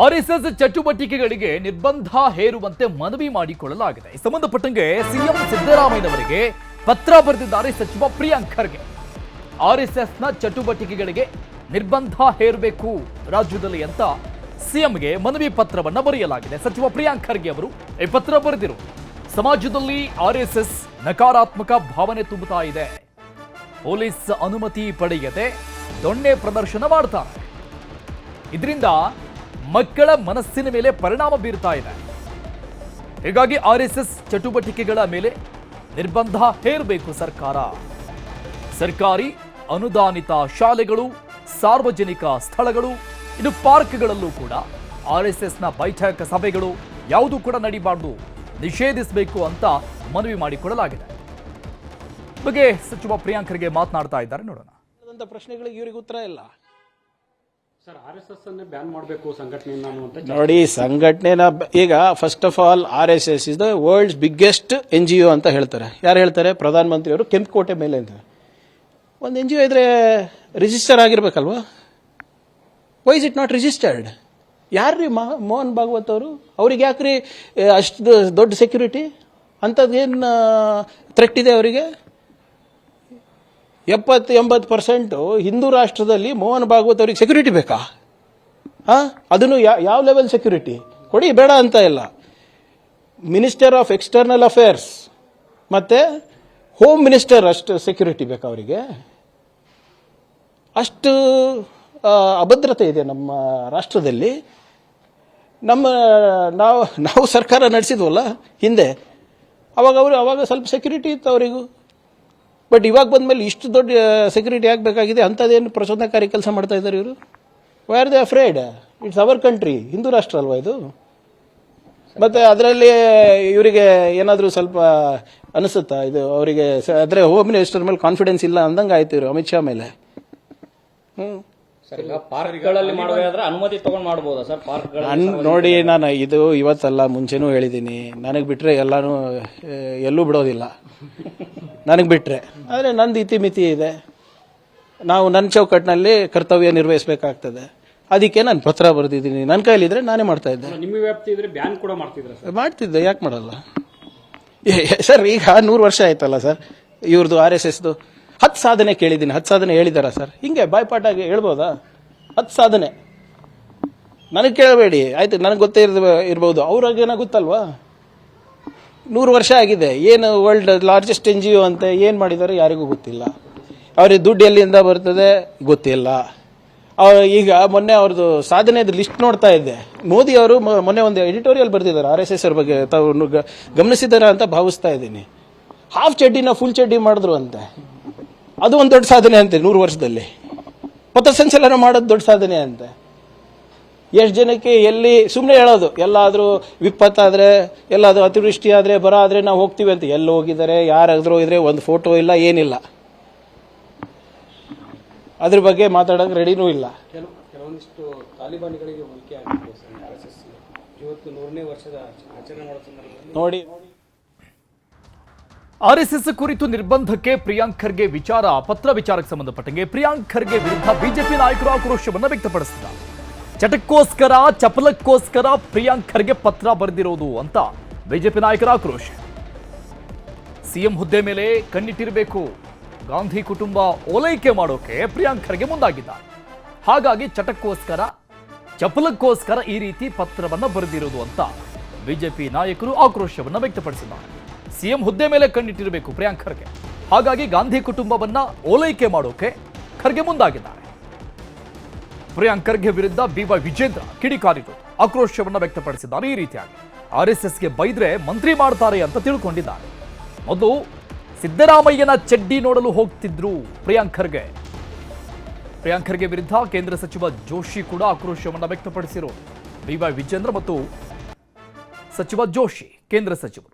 RSS ಚಟುವಟಿಕೆಗಳಿಗೆ ನಿರ್ಬಂಧ ಹೇರುವಂತೆ ಮನವಿ ಮಾಡಿಕೊಳ್ಳಲಾಗಿದೆ. ಸಂಬಂಧಪಟ್ಟಂಗೆ ಸಿಎಂ ಸಿದ್ದರಾಮಯ್ಯನವರಿಗೆ ಪತ್ರ ಬರೆದಿದ್ದಾರೆ ಸಚಿವ ಪ್ರಿಯಾಂಕ್ ಖರ್ಗೆ. ಆರ್ಎಸ್ಎಸ್ನ ಚಟುವಟಿಕೆಗಳಿಗೆ ನಿರ್ಬಂಧ ಹೇರಬೇಕು ರಾಜ್ಯದಲ್ಲಿ ಅಂತ ಸಿಎಂಗೆ ಮನವಿ ಪತ್ರವನ್ನ ಬರೆಯಲಾಗಿದೆ. ಸಚಿವ ಪ್ರಿಯಾಂಕ್ ಖರ್ಗೆ ಅವರು ಈ ಪತ್ರ ಬರೆದಿರು. ಸಮಾಜದಲ್ಲಿ ಆರ್ಎಸ್ಎಸ್ ನಕಾರಾತ್ಮಕ ಭಾವನೆ ತುಂಬುತ್ತಾ ಇದೆ. ಪೊಲೀಸ್ ಅನುಮತಿ ಪಡೆಯದೆ ದೊಣ್ಣೆ ಪ್ರದರ್ಶನ ಮಾಡ್ತಾರೆ. ಇದರಿಂದ ಮಕ್ಕಳ ಮನಸ್ಸಿನ ಮೇಲೆ ಪರಿಣಾಮ ಬೀರ್ತಾ ಇದೆ. ಹೀಗಾಗಿ ಆರ್ ಎಸ್ ಎಸ್ ಚಟುವಟಿಕೆಗಳ ಮೇಲೆ ನಿರ್ಬಂಧ ಹೇರಬೇಕು ಸರ್ಕಾರ. ಸರ್ಕಾರಿ ಅನುದಾನಿತ ಶಾಲೆಗಳು, ಸಾರ್ವಜನಿಕ ಸ್ಥಳಗಳು ಇದು ಪಾರ್ಕ್ಗಳಲ್ಲೂ ಕೂಡ ಆರ್ ಎಸ್ ಎಸ್ನ ಬೈಠಕ ಸಭೆಗಳು ಯಾವುದೂ ಕೂಡ ನಡಿಬಾರ್ದು, ನಿಷೇಧಿಸಬೇಕು ಅಂತ ಮನವಿ ಮಾಡಿಕೊಳ್ಳಲಾಗಿದೆ. ಬಗ್ಗೆ ಸಚಿವ ಪ್ರಿಯಾಂಕರ್ಗೆ ಮಾತನಾಡ್ತಾ ಇದ್ದಾರೆ, ನೋಡೋಣ. ಪ್ರಶ್ನೆಗಳಿಗೆ ಇವರಿಗೆ ಉತ್ತರ ಇಲ್ಲ. ನೋಡಿ, ಸಂಘಟನೆನ ಈಗ first of all R S S is the world's biggest N G O ಅಂತ ಹೇಳ್ತಾರೆ. ಯಾರು ಹೇಳ್ತಾರೆ? ಪ್ರಧಾನಮಂತ್ರಿ ಅವರು ಕೆಂಪುಕೋಟೆ ಮೇಲೆ ಅಂತ. ಒಂದು ಎನ್ ಜಿ ಒ ಇದ್ರೆ register ಆಗಿರ್ಬೇಕಲ್ವಾ? Why is it not registered ಯಾರ್ರಿ ಮೋಹನ್ ಭಾಗವತ್ ಅವರು? ಅವ್ರಿಗೆ ಯಾಕ್ರಿ, ಅಷ್ಟು ದೊಡ್ಡ ಸೆಕ್ಯೂರಿಟಿ ಅಂಥದ್ದೇನು ಥ್ರೆಟ್ ಇದೆ ಅವರಿಗೆ? ಎಪ್ಪತ್ತು ಎಂಬತ್ತು ಪರ್ಸೆಂಟು ಹಿಂದೂ ರಾಷ್ಟ್ರದಲ್ಲಿ ಮೋಹನ್ ಭಾಗವತ್ ಅವ್ರಿಗೆ ಸೆಕ್ಯೂರಿಟಿ ಬೇಕಾ? ಹಾಂ? ಅದನ್ನು ಯಾವ ಲೆವೆಲ್ ಸೆಕ್ಯೂರಿಟಿ ಕೊಡಿ, ಬೇಡ ಅಂತ ಇಲ್ಲ. ಮಿನಿಸ್ಟರ್ ಆಫ್ ಎಕ್ಸ್ಟರ್ನಲ್ ಅಫೇರ್ಸ್ ಮತ್ತು ಹೋಮ್ ಮಿನಿಸ್ಟರ್ ಅಷ್ಟು ಸೆಕ್ಯೂರಿಟಿ ಬೇಕಾ ಅವರಿಗೆ? ಅಷ್ಟು ಅಭದ್ರತೆ ಇದೆ ನಮ್ಮ ರಾಷ್ಟ್ರದಲ್ಲಿ. ನಮ್ಮ, ನಾವು ನಾವು ಸರ್ಕಾರ ನಡೆಸಿದ್ವಲ್ಲ ಹಿಂದೆ. ಅವಾಗ ಅವರು, ಅವಾಗ ಸ್ವಲ್ಪ ಸೆಕ್ಯೂರಿಟಿ ಇತ್ತು ಅವರಿಗೂ. ಬಟ್ ಇವಾಗ ಬಂದಮೇಲೆ ಇಷ್ಟು ದೊಡ್ಡ ಸೆಕ್ಯೂರಿಟಿ ಆಗಬೇಕಾಗಿದೆ ಅಂಥದ್ದೇನು ಪ್ರಚೋದನಕಾರಿ ಕೆಲಸ ಮಾಡ್ತಾ ಇದ್ದಾರೆ ಇವರು? Why are they afraid it's our country Hindu Rashtra ಅಲ್ವಾ ಇದು? ಮತ್ತು ಅದರಲ್ಲಿ ಇವರಿಗೆ ಏನಾದರೂ ಸ್ವಲ್ಪ ಅನಿಸುತ್ತಾ? ಇದು ಅವರಿಗೆ ಅಂದರೆ ಹೋಮ್ ಮಿನಿಸ್ಟರ್ ಮೇಲೆ ಕಾನ್ಫಿಡೆನ್ಸ್ ಇಲ್ಲ ಅಂದಂಗೆ ಆಯ್ತು ಇವರು ಅಮಿತ್ ಶಾ ಮೇಲೆ. ಮಾಡೋದಾದ್ರೆ ಅನುಮತಿ ಸರ್? ಪಾರ್ಕ್ಗಳಲ್ಲಿ ನೋಡಿ ನಾನು ಇದು ಇವತ್ತಲ್ಲ ಮುಂಚೆನೂ ಹೇಳಿದ್ದೀನಿ. ನನಗೆ ಬಿಟ್ಟರೆ ಎಲ್ಲಾನು ಎಲ್ಲೂ ಬಿಡೋದಿಲ್ಲ. ನನಗೆ ಬಿಟ್ಟರೆ ಆದರೆ ನಂದು ಇತಿಮಿತಿ ಇದೆ. ನಾವು ನನ್ನ ಚೌಕಟ್ಟಿನಲ್ಲಿ ಕರ್ತವ್ಯ ನಿರ್ವಹಿಸಬೇಕಾಗ್ತದೆ. ಅದಕ್ಕೆ ನಾನು ಪತ್ರ ಬರೆದಿದ್ದೀನಿ. ನನ್ನ ಕೈಲಿದ್ರೆ ನಾನೇ ಮಾಡ್ತಾ ಇದ್ದೆ. ನಿಮ್ಮ ವ್ಯಾಪ್ತಿ ಇದ್ರೆ ಬ್ಯಾನ್ ಕೂಡ ಮಾಡ್ತಿದ್ರ ಸರ್? ಮಾಡ್ತಿದ್ದೆ ಯಾಕೆ ಮಾಡಲ್ಲ? ಏ- ಏ- ಸರ್ ಈಗ ನೂರು ವರ್ಷ ಆಯ್ತಲ್ಲ ಸರ್ ಇವ್ರದ್ದು ಆರ್ ಎಸ್ ಎಸ್ದು. ಹತ್ತು ಸಾಧನೆ ಕೇಳಿದ್ದೀನಿ. ಹತ್ತು ಸಾಧನೆ ಹೇಳಿದಾರ ಸರ್? ಹಿಂಗೆ ಬಾಯ್ಪಾಟಾಗಿ ಹೇಳ್ಬೋದಾ? ಹತ್ತು ಸಾಧನೆ. ನನಗೆ ಕೇಳಬೇಡಿ. ಆಯ್ತು ನನಗೆ ಗೊತ್ತೇ ಇರ್ದ ಇರ್ಬೋದು. ಅವ್ರಾಗೇನೋ ಗೊತ್ತಲ್ವಾ? ನೂರು ವರ್ಷ ಆಗಿದೆ. ಏನು world largest N G O ಅಂತ ಏನು ಮಾಡಿದ್ದಾರೆ ಯಾರಿಗೂ ಗೊತ್ತಿಲ್ಲ. ಅವ್ರಿಗೆ ದುಡ್ಡು ಎಲ್ಲಿಂದ ಬರ್ತದೆ ಗೊತ್ತಿಲ್ಲ. ಈಗ ಮೊನ್ನೆ ಅವ್ರದ್ದು ಸಾಧನೆದು ಲಿಸ್ಟ್ ನೋಡ್ತಾ ಇದ್ದೆ. ಮೋದಿ ಅವರು ಮೊನ್ನೆ ಒಂದು ಎಡಿಟೋರಿಯಲ್ ಬರೆದಿದ್ದಾರೆ ಆರ್ ಎಸ್ ಎಸ್ ಅವ್ರ ಬಗ್ಗೆ. ತಾವು ಗಮನಿಸಿದಾರ ಅಂತ ಭಾವಿಸ್ತಾ ಇದ್ದೀನಿ. ಹಾಫ್ ಚಡ್ಡಿನ ಫುಲ್ ಚಡ್ಡಿ ಮಾಡಿದ್ರು ಅಂತೆ. ಅದು ಒಂದು ದೊಡ್ಡ ಸಾಧನೆ ಅಂತೆ ನೂರು ವರ್ಷದಲ್ಲಿ. ಪಥಸಂಚಲನ ಮಾಡೋದು ದೊಡ್ಡ ಸಾಧನೆ ಅಂತೆ. ಎಷ್ಟು ಜನಕ್ಕೆ ಎಲ್ಲಿ ಸುಮ್ಮನೆ ಹೇಳೋದು ಎಲ್ಲಾದರೂ ವಿಪತ್ತಾದರೆ ಎಲ್ಲಾದರೂ ಅತಿವೃಷ್ಟಿ ಆದರೆ ಬರ ಆದರೆ ನಾವು ಹೋಗ್ತೀವಿ ಅಂತ. ಎಲ್ಲಿ ಹೋಗಿದ್ದಾರೆ ಯಾರಾದರೂ ಇದ್ರೆ ಒಂದು ಫೋಟೋ ಇಲ್ಲ ಏನಿಲ್ಲ. ಅದ್ರ ಬಗ್ಗೆ ಮಾತಾಡೋಕೆ ರೆಡಿನೂ ಇಲ್ಲ. ಕೆಲವು ಕೆಲವೊಂದಿಷ್ಟು ತಾಲಿಬಾನಿಗಳಿಗೆ ಹೋಲಿಕೆ ಇವತ್ತು ನೂರನೇ ವರ್ಷದ ಆಚರಣೆ ಮಾಡೋ ಸಂದರ್ಭದಲ್ಲಿ. ನೋಡಿ. ಆರ್ ಎಸ್ ಎಸ್ ಕುರಿತು ನಿರ್ಬಂಧಕ್ಕೆ ಪ್ರಿಯಾಂಕ್ ಖರ್ಗೆ ವಿಚಾರ ಪತ್ರ ವಿಚಾರಕ್ಕೆ ಸಂಬಂಧಪಟ್ಟಂಗೆ ಪ್ರಿಯಾಂಕ್ ಖರ್ಗೆ ವಿರುದ್ಧ ಬಿಜೆಪಿ ನಾಯಕರು ಆಕ್ರೋಶವನ್ನು ವ್ಯಕ್ತಪಡಿಸಿದ್ದಾರೆ. ಚಟಕ್ಕೋಸ್ಕರ, ಚಪಲಕ್ಕೋಸ್ಕರ ಪ್ರಿಯಾಂಕ್ ಖರ್ಗೆ ಪತ್ರ ಬರೆದಿರೋದು ಅಂತ ಬಿಜೆಪಿ ನಾಯಕರ ಆಕ್ರೋಶ. ಸಿಎಂ ಹುದ್ದೆ ಮೇಲೆ ಕಣ್ಣಿಟ್ಟಿರಬೇಕು. ಗಾಂಧಿ ಕುಟುಂಬ ಓಲೈಕೆ ಮಾಡೋಕೆ ಪ್ರಿಯಾಂಕ್ ಖರ್ಗೆ ಮುಂದಾಗಿದ್ದಾರೆ. ಹಾಗಾಗಿ ಚಟಕ್ಕೋಸ್ಕರ, ಚಪಲಕ್ಕೋಸ್ಕರ ಈ ರೀತಿ ಪತ್ರವನ್ನ ಬರೆದಿರೋದು ಅಂತ ಬಿಜೆಪಿ ನಾಯಕರು ಆಕ್ರೋಶವನ್ನ ವ್ಯಕ್ತಪಡಿಸಿದ್ದಾರೆ. ಸಿಎಂ ಹುದ್ದೆ ಮೇಲೆ ಕಣ್ಣಿಟ್ಟಿರಬೇಕು ಪ್ರಿಯಾಂಕ್ ಖರ್ಗೆ. ಹಾಗಾಗಿ ಗಾಂಧಿ ಕುಟುಂಬವನ್ನ ಓಲೈಕೆ ಮಾಡೋಕೆ ಖರ್ಗೆ ಮುಂದಾಗಿದ್ದಾರೆ. ಪ್ರಿಯಾಂಕ್ ಖರ್ಗೆ ವಿರುದ್ಧ ಬಿವೈ ವಿಜೇಂದ್ರ ಕಿಡಿಕಾರಿದರು ಆಕ್ರೋಶವನ್ನು ವ್ಯಕ್ತಪಡಿಸಿದ್ದಾರೆ. ಈ ರೀತಿಯಾಗಿ ಆರ್ ಎಸ್ ಎಸ್ಗೆ ಬೈದ್ರೆ ಮಂತ್ರಿ ಮಾಡ್ತಾರೆ ಅಂತ ತಿಳ್ಕೊಂಡಿದ್ದಾರೆ. ಮೊದಲು ಸಿದ್ದರಾಮಯ್ಯನ ಚಡ್ಡಿ ನೋಡಲು ಹೋಗ್ತಿದ್ರು ಪ್ರಿಯಾಂಕ್ ಖರ್ಗೆ ಪ್ರಿಯಾಂಕ್ ಖರ್ಗೆ ವಿರುದ್ಧ ಕೇಂದ್ರ ಸಚಿವ ಜೋಶಿ ಕೂಡ ಆಕ್ರೋಶವನ್ನು ವ್ಯಕ್ತಪಡಿಸಿರು ಬಿವೈ ವಿಜೇಂದ್ರ ಮತ್ತು ಸಚಿವ ಜೋಶಿ, ಕೇಂದ್ರ ಸಚಿವರು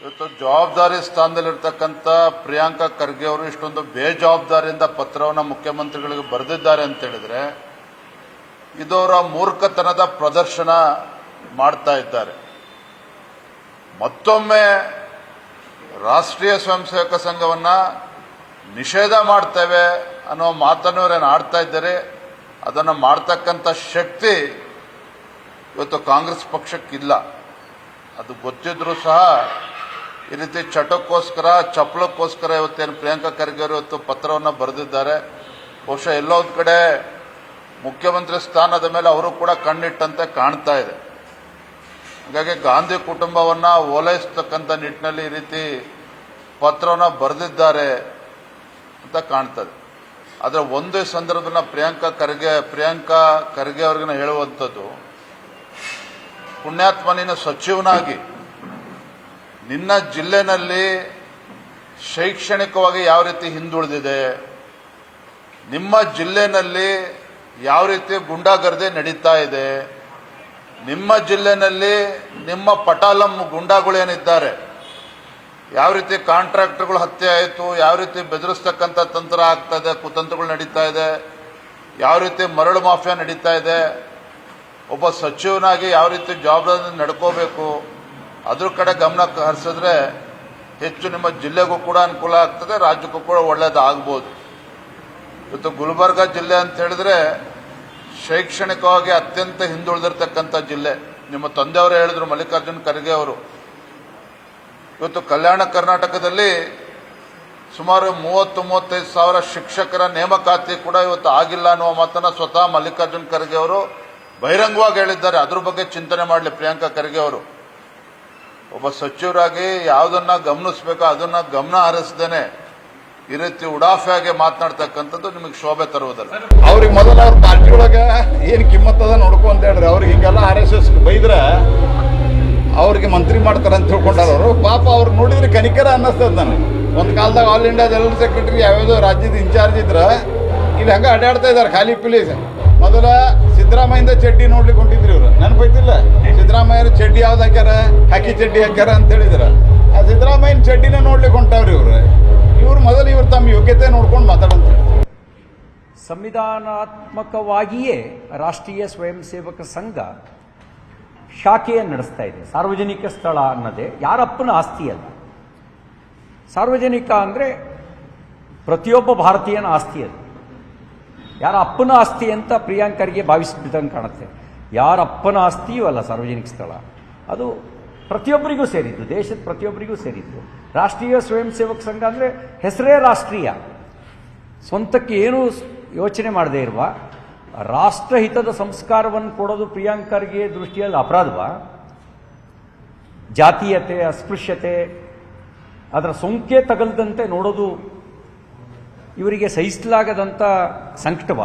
ಇವತ್ತು ಜವಾಬ್ದಾರಿ ಸ್ಥಾನದಲ್ಲಿರ್ತಕ್ಕಂಥ ಪ್ರಿಯಾಂಕಾ ಖರ್ಗೆ ಅವರು ಇಷ್ಟೊಂದು ಬೇಜವಾಬ್ದಾರಿಯಿಂದ ಪತ್ರವನ್ನು ಮುಖ್ಯಮಂತ್ರಿಗಳಿಗೆ ಬರೆದಿದ್ದಾರೆ ಅಂತ ಹೇಳಿದ್ರೆ ಇದು ಅವರ ಮೂರ್ಖತನದ ಪ್ರದರ್ಶನ ಮಾಡ್ತಾ ಇದ್ದಾರೆ. ಮತ್ತೊಮ್ಮೆ ರಾಷ್ಟ್ರೀಯ ಸ್ವಯಂ ಸೇವಕ ಸಂಘವನ್ನ ನಿಷೇಧ ಮಾಡ್ತೇವೆ ಅನ್ನೋ ಮಾತನ್ನು ಇವರೇನು ಆಡ್ತಾ ಇದ್ದಾರೆ, ಅದನ್ನು ಮಾಡ್ತಕ್ಕಂಥ ಶಕ್ತಿ ಇವತ್ತು ಕಾಂಗ್ರೆಸ್ ಪಕ್ಷಕ್ಕಿಲ್ಲ. ಅದು ಗೊತ್ತಿದ್ರೂ ಸಹ ಈ ರೀತಿ ಚಟಕ್ಕೋಸ್ಕರ ಚಪ್ಪಲಕ್ಕೋಸ್ಕರ ಇವತ್ತೇನು ಪ್ರಿಯಾಂಕಾ ಖರ್ಗೆ ಅವರು ಇವತ್ತು ಪತ್ರವನ್ನು ಬರೆದಿದ್ದಾರೆ. ಬಹುಶಃ ಎಲ್ಲೋ ಒಂದು ಕಡೆ ಮುಖ್ಯಮಂತ್ರಿ ಸ್ಥಾನದ ಮೇಲೆ ಅವರು ಕೂಡ ಕಣ್ಣಿಟ್ಟಂತೆ ಕಾಣ್ತಾ ಇದೆ. ಹಾಗಾಗಿ ಗಾಂಧಿ ಕುಟುಂಬವನ್ನ ಓಲೈಸ್ತಕ್ಕಂಥ ನಿಟ್ಟಿನಲ್ಲಿ ಈ ರೀತಿ ಪತ್ರವನ್ನು ಬರೆದಿದ್ದಾರೆ ಅಂತ ಕಾಣ್ತದೆ ಆದರೆ ಒಂದೇ ಸಂದರ್ಭದಲ್ಲಿ ಪ್ರಿಯಾಂಕಾ ಖರ್ಗೆ ಪ್ರಿಯಾಂಕಾ ಖರ್ಗೆ ಅವ್ರಿಗೆ ಹೇಳುವಂಥದ್ದು, ಪುಣ್ಯಾತ್ಮನಿನ ಸಚಿವನಾಗಿ ನಿನ್ನ ಜಿಲ್ಲೆನಲ್ಲಿ ಶೈಕ್ಷಣಿಕವಾಗಿ ಯಾವ ರೀತಿ ಹಿಂದುಳಿದಿದೆ? ನಿಮ್ಮ ಜಿಲ್ಲೆನಲ್ಲಿ ಯಾವ ರೀತಿ ಗುಂಡಾಗರ್ದೆ ನಡೀತಾ ಇದೆ? ನಿಮ್ಮ ಜಿಲ್ಲೆನಲ್ಲಿ ನಿಮ್ಮ ಪಟಾಲಂ ಗುಂಡಾಗಳೇನಿದ್ದಾರೆ ಯಾವ ರೀತಿ ಕಾಂಟ್ರಾಕ್ಟರ್ಗಳು ಹತ್ಯೆ ಆಯಿತು? ಯಾವ ರೀತಿ ಬೆದರಿಸ್ತಕ್ಕಂಥ ತಂತ್ರ ಆಗ್ತಾ ಇದೆ ಕುತಂತ್ರಗಳು ನಡೀತಾ ಇದೆ? ಯಾವ ರೀತಿ ಮರಳು ಮಾಫಿಯಾ ನಡೀತಾ ಇದೆ? ಒಬ್ಬ ಸಚಿವನಾಗಿ ಯಾವ ರೀತಿ ಜವಾಬ್ದಾರಿ ನಡ್ಕೋಬೇಕು? ಅದ್ರ ಕಡೆ ಗಮನ ಹರಿಸಿದ್ರೆ ಹೆಚ್ಚು ನಿಮ್ಮ ಜಿಲ್ಲೆಗೂ ಕೂಡ ಅನುಕೂಲ ಆಗ್ತದೆ, ರಾಜ್ಯಕ್ಕೂ ಕೂಡ ಒಳ್ಳೆಯದಾಗ್ಬೋದು ಇವತ್ತು ಗುಲ್ಬರ್ಗ ಜಿಲ್ಲೆ ಅಂತ ಹೇಳಿದ್ರೆ ಶೈಕ್ಷಣಿಕವಾಗಿ ಅತ್ಯಂತ ಹಿಂದುಳಿದಿರ್ತಕ್ಕಂಥ ಜಿಲ್ಲೆ. ನಿಮ್ಮ ತಂದೆಯವರು ಹೇಳಿದ್ರು, ಮಲ್ಲಿಕಾರ್ಜುನ್ ಖರ್ಗೆ ಅವರು. ಇವತ್ತು ಕಲ್ಯಾಣ ಕರ್ನಾಟಕದಲ್ಲಿ ಸುಮಾರು ಮೂವತ್ತು ಮೂವತ್ತೈದು ಸಾವಿರ ಶಿಕ್ಷಕರ ನೇಮಕಾತಿ ಕೂಡ ಇವತ್ತು ಆಗಿಲ್ಲ ಅನ್ನುವ ಮಾತನ್ನ ಸ್ವತಃ ಮಲ್ಲಿಕಾರ್ಜುನ್ ಖರ್ಗೆ ಅವರು ಬಹಿರಂಗವಾಗಿ ಹೇಳಿದ್ದಾರೆ. ಅದ್ರ ಬಗ್ಗೆ ಚಿಂತನೆ ಮಾಡಲಿ ಪ್ರಿಯಾಂಕಾ ಖರ್ಗೆ ಅವರು. ಒಬ್ಬ ಸಚಿವರಾಗಿ ಯಾವುದನ್ನ ಗಮನಿಸಬೇಕೋ ಅದನ್ನ ಗಮನ ಹರಿಸದೇನೆ ಈ ರೀತಿ ಉಡಾಫೆಯಾಗಿ ಮಾತನಾಡ್ತಕ್ಕಂಥದ್ದು ನಿಮಗೆ ಶೋಭೆ ತರುವುದಲ್ಲ. ಅವ್ರಿಗೆ ಮೊದಲ ಅವ್ರ ಪಾರ್ಟಿ ಒಳಗ ಏನು ಕಿಮ್ಮತ್ತದ ನೋಡ್ಕೊ ಅಂತ ಹೇಳ್ರಿ. ಅವ್ರಿಗೆ ಹಿಂಗೆಲ್ಲ ಆರ್ ಎಸ್ ಎಸ್ ಬೈದ್ರೆ ಅವ್ರಿಗೆ ಮಂತ್ರಿ ಮಾಡ್ತಾರೆ ಅಂತ ತಿಳ್ಕೊಂಡಾರ ಅವರು. ಪಾಪ ಅವ್ರು ನೋಡಿದ್ರೆ ಕನಿಕರ ಅನ್ನಿಸ್ತದ ನನಗೆ. ಒಂದು ಕಾಲದಾಗ ಆಲ್ ಇಂಡಿಯಾ ಜನರಲ್ ಸೆಕ್ರೆಟರಿ ಯಾವ್ಯಾವುದೋ ರಾಜ್ಯದ ಇನ್ಚಾರ್ಜ್ ಇದ್ರೆ, ಇಲ್ಲಿ ಹಂಗ ಅಡ್ಡಾಡ್ತಾ ಇದ್ದಾರೆ ಖಾಲಿ ಪಿಲಿ ಮೊದಲ ಸಿದ್ದರಾಮಯ್ಯಿಂದ ಚಡ್ಡಿ ನೋಡ್ಲಿಕ್ಕೆ ಹೊಂಟಿದ್ರಿ ಇವ್ರು. ನೆನಪೈತಿಲ್ಲ? ಸಿದ್ದರಾಮಯ್ಯರ ಚಡ್ಡಿ ಯಾವ್ದು ಹಾಕ್ಯಾರ? ಹಕ್ಕಿ ಚಡ್ಡಿ ಹಾಕ್ಯಾರ ಅಂತ ಹೇಳಿದ್ರ. ಆ ಸಿದ್ದರಾಮಯ್ಯನ ಚಡ್ಡಿನ ನೋಡ್ಲಿಕ್ಕೆ ಹೊಂಟವ್ರಿ ಇವ್ರು. ಇವ್ರು ಮೊದಲು ಇವ್ರು ತಮ್ಮ ಯೋಗ್ಯತೆ ನೋಡ್ಕೊಂಡು ಮಾತಾಡಂತ ಸಂವಿಧಾನಾತ್ಮಕವಾಗಿಯೇ ರಾಷ್ಟ್ರೀಯ ಸ್ವಯಂ ಸೇವಕ ಸಂಘ ಶಾಖೆಯನ್ನು ನಡೆಸ್ತಾ ಇದೆ. ಸಾರ್ವಜನಿಕ ಸ್ಥಳ ಅನ್ನೋದೇ ಯಾರಪ್ಪನ ಆಸ್ತಿ ಅಲ್ಲ. ಸಾರ್ವಜನಿಕ ಅಂದರೆ ಪ್ರತಿಯೊಬ್ಬ ಭಾರತೀಯನ ಆಸ್ತಿ ಅದು. ಯಾರ ಅಪ್ಪನ ಆಸ್ತಿ ಅಂತ ಪ್ರಿಯಾಂಕರಿಗೆ ಭಾವಿಸ್ಬಿಟ್ಟಂಗೆ ಕಾಣುತ್ತೆ. ಯಾರ ಅಪ್ಪನ ಆಸ್ತಿಯೂ ಅಲ್ಲ, ಸಾರ್ವಜನಿಕ ಸ್ಥಳ. ಅದು ಪ್ರತಿಯೊಬ್ಬರಿಗೂ ಸೇರಿದ್ದು, ದೇಶದ ಪ್ರತಿಯೊಬ್ಬರಿಗೂ ಸೇರಿದ್ದು. ರಾಷ್ಟ್ರೀಯ ಸ್ವಯಂ ಸೇವಕ ಸಂಘ ಅಂದರೆ ಹೆಸರೇ ರಾಷ್ಟ್ರೀಯ. ಸ್ವಂತಕ್ಕೆ ಏನೂ ಯೋಚನೆ ಮಾಡದೇ ಇರುವ, ರಾಷ್ಟ್ರಹಿತದ ಸಂಸ್ಕಾರವನ್ನು ಕೊಡೋದು ಪ್ರಿಯಾಂಕರ್ಗೆ ದೃಷ್ಟಿಯಲ್ಲಿ ಅಪರಾಧವ? ಜಾತೀಯತೆ, ಅಸ್ಪೃಶ್ಯತೆ, ಅದರ ಸೋಂಕೆ ತಗಲದಂತೆ ನೋಡೋದು ಇವರಿಗೆ ಸಹಿಸಲಾಗದಂಥ ಸಂಕಟವ?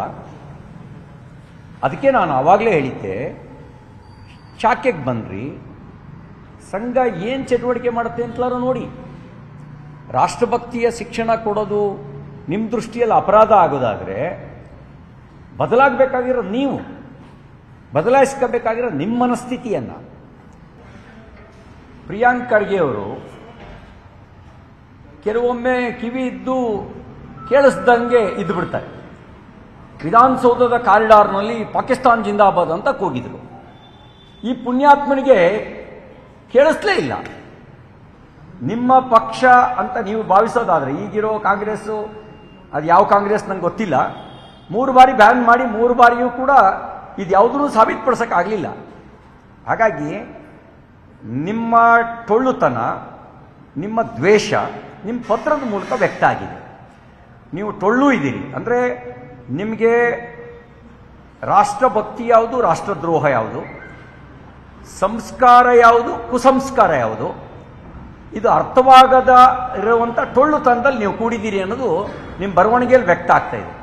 ಅದಕ್ಕೆ ನಾನು ಆವಾಗಲೇ ಹೇಳಿದ್ದೆ, ಶಾಖೆಗೆ ಬನ್ನಿರಿ ಸಂಘ ಏನು ಚಟುವಟಿಕೆ ಮಾಡುತ್ತೆ ಅಂತಲಾರು ನೋಡಿ. ರಾಷ್ಟ್ರಭಕ್ತಿಯ ಶಿಕ್ಷಣ ಕೊಡೋದು ನಿಮ್ಮ ದೃಷ್ಟಿಯಲ್ಲಿ ಅಪರಾಧ ಆಗೋದಾದರೆ, ಬದಲಾಗಬೇಕಾಗಿರೋ ನೀವು, ಬದಲಾಯಿಸ್ಕೋಬೇಕಾಗಿರೋ ನಿಮ್ಮ ಮನಸ್ಥಿತಿಯನ್ನು. ಪ್ರಿಯಾಂಕ್ ಖರ್ಗೆ ಅವರು, ಕೆಲವೊಮ್ಮೆ ಕಿವಿ ಇದ್ದು ಕೇಳಿಸ್ದಂಗೆ ಇದ್ದು ಬಿಡ್ತಾರೆ. ವಿಧಾನಸೌಧದ ಕಾರಿಡಾರ್ನಲ್ಲಿ ಪಾಕಿಸ್ತಾನ್ ಜಿಂದಾಬಾದ್ ಅಂತ ಕೂಗಿದ್ರು. ಈ ಪುಣ್ಯಾತ್ಮನಿಗೆ ಕೇಳಿಸ್ಲೇ ಇಲ್ಲ. ನಿಮ್ಮ ಪಕ್ಷ ಅಂತ ನೀವು ಭಾವಿಸೋದಾದ್ರೆ, ಈಗಿರೋ ಕಾಂಗ್ರೆಸ್ಸು, ಅದು ಯಾವ ಕಾಂಗ್ರೆಸ್ ನಂಗೆ ಗೊತ್ತಿಲ್ಲ. ಮೂರು ಬಾರಿ ಬ್ಯಾನ್ ಮಾಡಿ ಮೂರು ಬಾರಿಯೂ ಕೂಡ ಇದು ಯಾವುದೂ ಸಾಬೀತುಪಡಿಸೋಕ್ಕಾಗಲಿಲ್ಲ ಹಾಗಾಗಿ ನಿಮ್ಮ ಟೊಳ್ಳುತನ, ನಿಮ್ಮ ದ್ವೇಷ ನಿಮ್ಮ ಪತ್ರದ ಮೂಲಕ ವ್ಯಕ್ತ ಆಗಿದೆ. ನೀವು ಟೊಳ್ಳು ಇದ್ದೀರಿ. ಅಂದರೆ ನಿಮಗೆ ರಾಷ್ಟ್ರಭಕ್ತಿ ಯಾವುದು, ರಾಷ್ಟ್ರದ್ರೋಹ ಯಾವುದು? ಸಂಸ್ಕಾರ ಯಾವುದು, ಕುಸಂಸ್ಕಾರ ಯಾವುದು? ಇದು ಅರ್ಥವಾಗದ ಇರುವಂಥ ಟೊಳ್ಳುತನದಲ್ಲಿ ನೀವು ಕೂಡಿದ್ದೀರಿ ಅನ್ನೋದು ನಿಮ್ಮ ಬರವಣಿಗೆಯಲ್ಲಿ ವ್ಯಕ್ತ ಆಗ್ತಾ ಇದೆ.